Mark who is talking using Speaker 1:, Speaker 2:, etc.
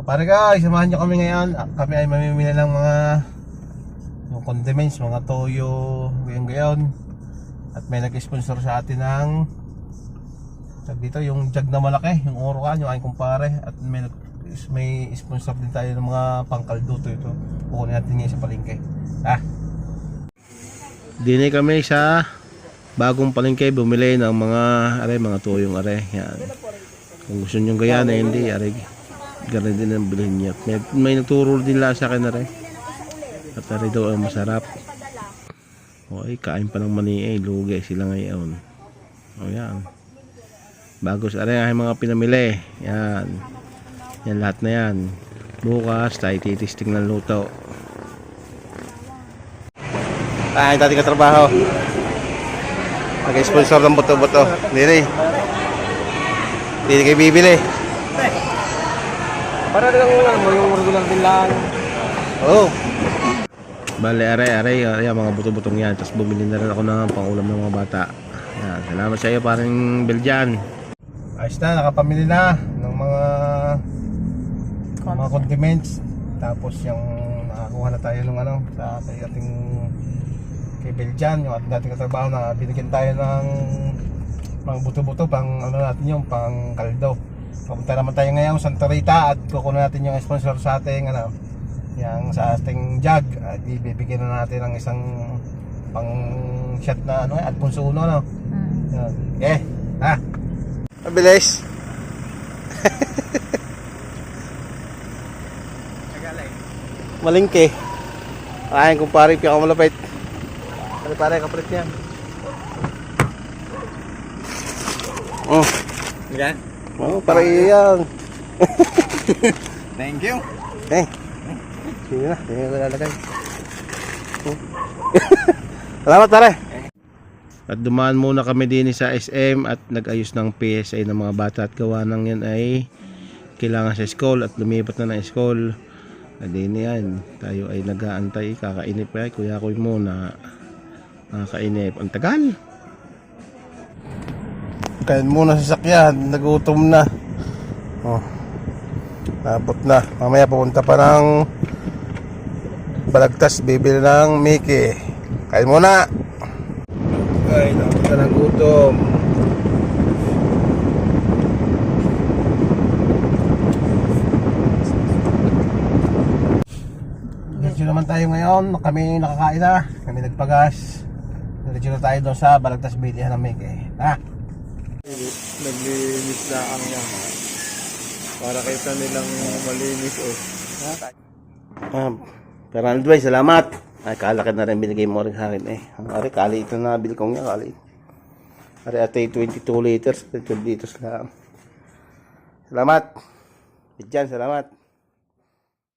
Speaker 1: O, pare guys, samahan nyo kami ngayon. Ah, Kami ay mamimili ng mga yung condiments, mga toyo, gayon gayon. At may nag-sponsor sa atin ng tag dito yung jug na malaki, yung Orocan, yung aking kumpare at may may sponsor din tayo ng mga pangkalduto ito. Kukunin natin ngayon sa palengke. Ah. Dini kami sa bagong palengke bumili ng mga are mga tuyong are. Yan. Kung gusto niyo gayan eh, hindi are. Ganun din ang bilhin niya. May, may nagturo din lang sa akin are. At are daw ang masarap. Okay, kain pa ng mani eh. Lugi sila ngayon. O yan. Bago sa ang mga pinamili. Yan. Yan lahat na yan. Bukas tayo titisting ng luto. Ah, dati ka trabaho. Nag-sponsor ng buto-buto. Hindi Hindi kayo bibili.
Speaker 2: Para lang lang mo yung regular din lang.
Speaker 1: Oo. Oh. Bale, aray, aray, aray, ang mga buto-butong yan. Tapos bumili na rin ako ng pangulam ng mga bata. Yan, salamat sa iyo, parang Belgian. Ayos na, nakapamili na ng mga mga condiments. Tapos yung nakakuha na tayo ng ano, sa, sa ating kay Belgian, yung ating dating katrabaho na binigyan tayo ng pang buto-buto, pang ano natin yung pang kaldo. Papunta naman tayo ngayon sa Santa Rita at kukunin natin yung sponsor sa ating ano, yung sa ating jug. At ibibigyan na natin ng isang pang shot na ano, at punso uno no. Yan. Okay. Ha. Mabilis. Malingke. Ay, kumpare, piyak ako malapit. Pare pare kapalit niyan. Oh,
Speaker 2: Yeah.
Speaker 1: oh, pare yan.
Speaker 2: Thank you.
Speaker 1: Eh. Sige na, sige na lalagay. Salamat pare. At dumaan muna kami din sa SM at nag-ayos ng PSA ng mga bata at gawa ng yan ay kailangan sa school at lumipat na ng school. At din yan, tayo ay nag-aantay, kakainip ay kuya ko muna. Nakakainip. Ang tagal. Kain muna sa sakyan, nagutom na. Oh. Napot na. Mamaya pupunta pa ng Balagtas, bibili ng Mickey. Kain muna. Ay, napot na ng gutom. Diretso naman tayo ngayon. Kami nakakain na. Kami nagpagas. Diretso na tayo doon sa Balagtas, bilihan ng Mickey. Ha?
Speaker 2: Naglinis na ang yan. Para kita nilang malinis o.
Speaker 1: Um, Fernando Bay, salamat. Ay, kalakad na rin binigay mo rin sa akin eh. Ari, kali ito na bill ko niya, kali. Ari, ate, 22 liters, 12 liters lang. Salamat. Diyan, salamat.